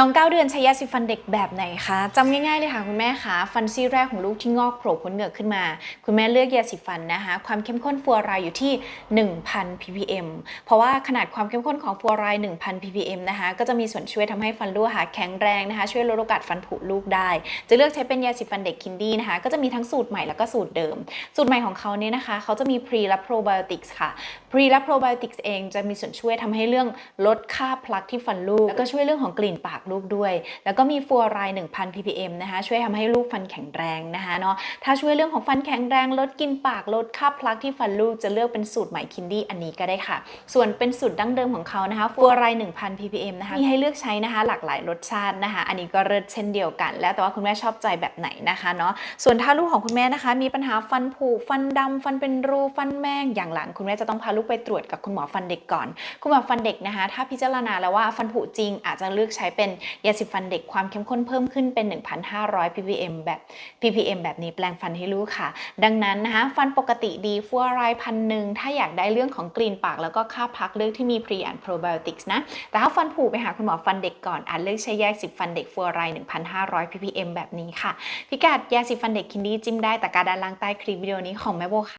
น้องเก้าเดือนใช้ยาสีฟันเด็กแบบไหนคะจำง่ายๆเลยค่ะคุณแม่คะฟันซี่แรกของลูกที่งอกโผล่พ้นเหงือกขึ้นมา คุณแม่เลือกยาสีฟันนะคะ ความเข้มข้นฟัวรด์อยู่ที่ 1,000 ppm เพราะว่าขนาดความเข้มข้นของฟัวรด์1,000 ppm นะคะก็จะมีส่วนช่วยทำให้ฟันลูกค่ะแข็งแรงนะคะ ช่วยลดโอกาสฟันผุลูกได้ จะเลือกใช้เป็นยาสีฟันเด็กคินดี้นะคะ ก็จะมีทั้งสูตรใหม่แล้วก็สูตรเดิม สูตรใหม่ของเขาเนี่ยนะคะเขาจะมี pre และ probiotics ค่ะ pre และ probiotics เองจะมีส่วนช่วยทำให้เรื่องลดค่าพลักที่ฟันลูกแล้วก็ช่วยเรื่องของกลิ่นปากลูกด้วย แล้วก็มีฟัวรด์1,000 ppm นะคะช่วยทำให้ลูกฟันแข็งแรงนะคะเนาะถ้าช่วยเรื่องของฟันแข็งแรงลดกินปากลดค่าพลักที่ฟันลูกจะเลือกเป็นสูตรใหม่คินดี้อันนี้ก็ได้ค่ะ ส่วนเป็นสูตรดั้งเดิมของเขานะคะฟัวรด์1,000 ppm นะคะมีให้เลือกใช้นะคะหลากหลายรสชาตินะคะ อันนี้ก็เลิศเช่นเดียวกัน แล้วแต่ว่าคุณแม่ชอบใจแบบไหนนะคะเนาะส่วนถ้าลูกของคุณแม่นะคะ มีปัญหาฟันผุฟันดำฟันเป็นรูฟันแมงอย่างหลังคุณแม่จะต้องพาลูกไปตรวจกับคุณหมอฟันเด็กก่อน คุณหมอฟันเด็กนะคะ ถ้าพิจารณาแล้วว่าฟันผุจริงอาจจะเลือกใช้เป็นยาสีฟันเด็กความเข้มข้นเพิ่มขึ้นเป็น 1,500 ppm แบบ ppm แบบนี้แปลงฟันให้ลูกค่ะ ดังนั้นนะคะฟันปกติดีฟัวไรด์พันหนึ่งถ้าอยากได้เรื่องของกลิ่นปาก แล้วก็ค่าพักเลือกที่มี pre and probiotics นะ แต่ถ้าฟันผุไปหาคุณหมอฟันเด็กก่อนอาจเลือกใช้ยาสีฟันเด็กฟัวไรด์1,500 ppm แบบนี้ค่ะ พิกัดยาสีฟันเด็กคินดี้จิ้มได้แตะการด้านล่างใต้คลิปวิดีโอนี้ของแม่โบค่ะ